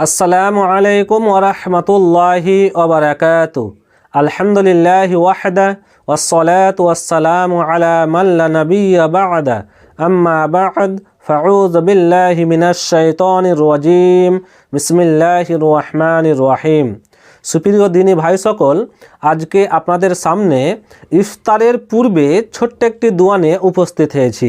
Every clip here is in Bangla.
السلام عليكم ورحمة الله وبركاته. الحمد لله وحده والصلاة والسلام على من لا نبي بعد أما بعد فعوذ بالله من الشيطان الرجيم. بسم الله الرحمن الرحيم. সুপ্রিয় দিনী ভাই সকল, আজকে আপনাদের সামনে ইফতারের পূর্বে ছোট্ট একটি দোয়া নিয়ে উপস্থিত হয়েছি।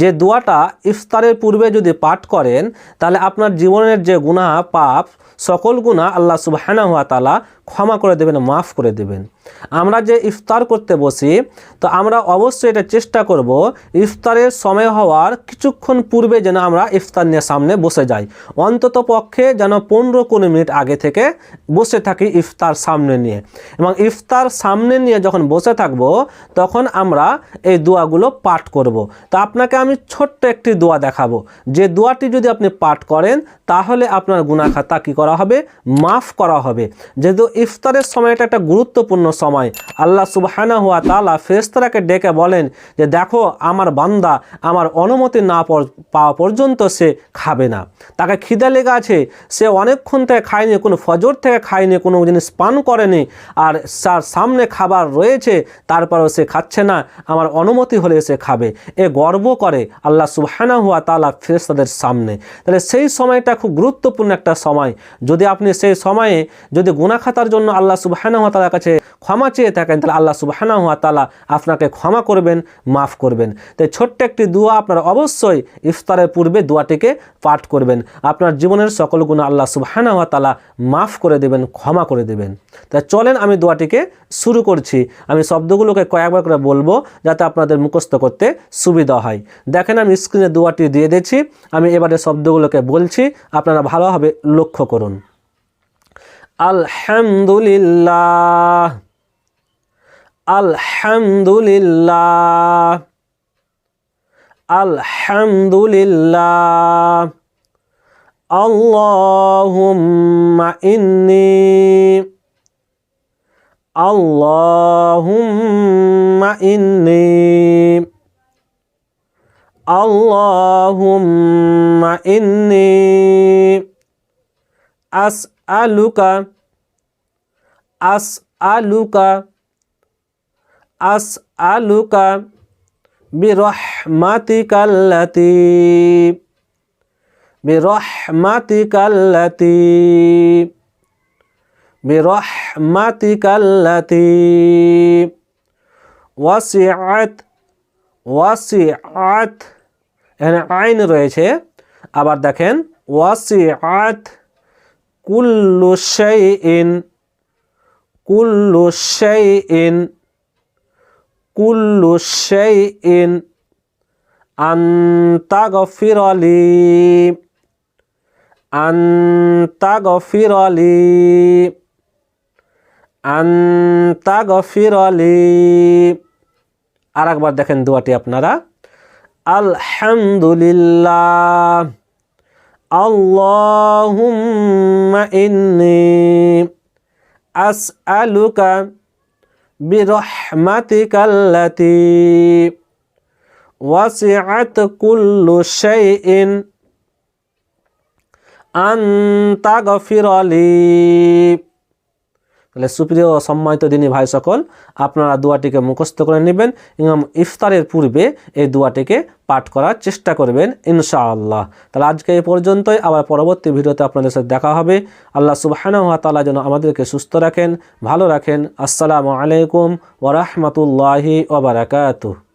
যে দোয়াটা ইফতারের পূর্বে যদি পাঠ করেন, তাহলে আপনার জীবনের যে গুণা পাপ সকল গুণা আল্লাহ সুবাহানা হাত তালা ক্ষমা করে দেবেন, মাফ করে দেবেন। আমরা যে ইফতার করতে বসি, তো আমরা অবশ্যই এটা চেষ্টা করব ইফতারের সময় হওয়ার কিছুক্ষণ পূর্বে যেন আমরা ইফতার নিয়ে সামনে বসে যাই। অন্তত পক্ষে যেন পনেরো কুড়ি মিনিট আগে থেকে বসে থাকি ইফতার সামনে নিয়ে। এবং ইফতার সামনে নিয়ে যখন বসে থাকব, তখন আমরা এই দোয়াগুলো পাঠ করব। তা আপনাকে আমি ছোট্ট একটি দোয়া দেখাবো। যে দোয়াটি যদি আপনি পাঠ করেন, তাহলে আপনার গুনা খাতা কী করা হবে, মাফ করা হবে। যেহেতু ইফতারের সময়টা একটা গুরুত্বপূর্ণ সময়। আল্লাহ সুবহানা হুয়া তালা ফেরেস্তারাকে ডেকে বলেন যে, দেখো, আমার বান্দা আমার অনুমতি না পাওয়া পর্যন্ত সে খাবে না। তাকে খিদে লেগে আছে, সে অনেকক্ষণ থেকে খায়নি, কোনো ফজর থেকে খায়নি, কোনো জিনিস পান করেনি, আর তার সামনে খাবার রয়েছে, তারপরেও সে খাচ্ছে না। আমার অনুমতি হলে সে খাবে। এ গর্ব করে আল্লাহ সুবহানা হুয়া তালা ফেরেস্তাদের সামনে। তাহলে সেই সময়টা খুব গুরুত্বপূর্ণ একটা সময়। যদি আপনি সেই সময়ে যদি গুনাখাতার জন্য আল্লাহ সুবহানা হুয়া তালার কাছে ক্ষমা চেয়ে থাকেন, তাহলে আল্লাহ সুবহানা হুয়া তালা আপনাকে ক্ষমা করবেন, মাফ করবেন। তাই ছোট্ট একটি দোয়া আপনারা অবশ্যই ইফতারের পূর্বে দোয়াটিকে পাঠ করবেন। আপনার জীবনের সকল গুণ আল্লাহ তালা মাফ করে দেবেন, ক্ষমা করে দেবেন। তাই চলেন আমি দোয়াটিকে শুরু করছি। আমি শব্দগুলোকে কয়েকবার করে বলব যাতে আপনাদের মুখস্থ করতে সুবিধা হয়। দেখেন আমি স্ক্রিনে দোয়াটি দিয়ে দিচ্ছি আমি এবারে শব্দগুলোকে বলছি। আপনারা ভালোভাবে লক্ষ্য করুন। আলহামদুলিল্লাহ। আলহামদুলিল্লাহ। আলহামদুলিল্লাহ। আল্লাহুম্মা ইন্নী। আল্লাহুম্মা ইন্নী। আল্লাহুম্মা ইন্নী। আসআলুকা আসআলুকা আসআলুকা বিরহমাতিকাল্লাতী বিরহমাতিকাল্লাতী বিরহমাতিকাল্লাতী। ওয়াসিআত ওয়াসিআত এখানে আইন রয়েছে। আবার দেখেন ওয়াসিআত কুল্লু শাইইন কুল্লু শাইইন কুল্লু শাইইন আন্তাগফিরলি আন্তাগফিরলি আন্তাগফিরলি আর একবার দেখেন দোয়াটি আপনারা। আলহামদুলিল্লাহ। আল্লাহুম্মা ইন্নী আসআলুকা বিরহমাতিকাল্লাতী ওয়াসিআত কুল্লু শাইইন আন্তা গফিরলি তাহলে সুপ্রিয় সম্মানিত দিনী ভাই সকল, আপনারা দোয়াটিকে মুখস্থ করে নেবেন। এবং ইফতারের পূর্বে এই দোয়াটিকে পাঠ করার চেষ্টা করবেন ইনশাআল্লাহ। তাহলে আজকে এই পর্যন্তই, আবার পরবর্তী ভিডিওতে আপনাদের সাথে দেখা হবে। আল্লাহ সুবাহানা তালা যেন আমাদেরকে সুস্থ রাখেন, ভালো রাখেন। আসসালামু আলাইকুম ওরহমতুল্লাহি ওবরাকাতুহ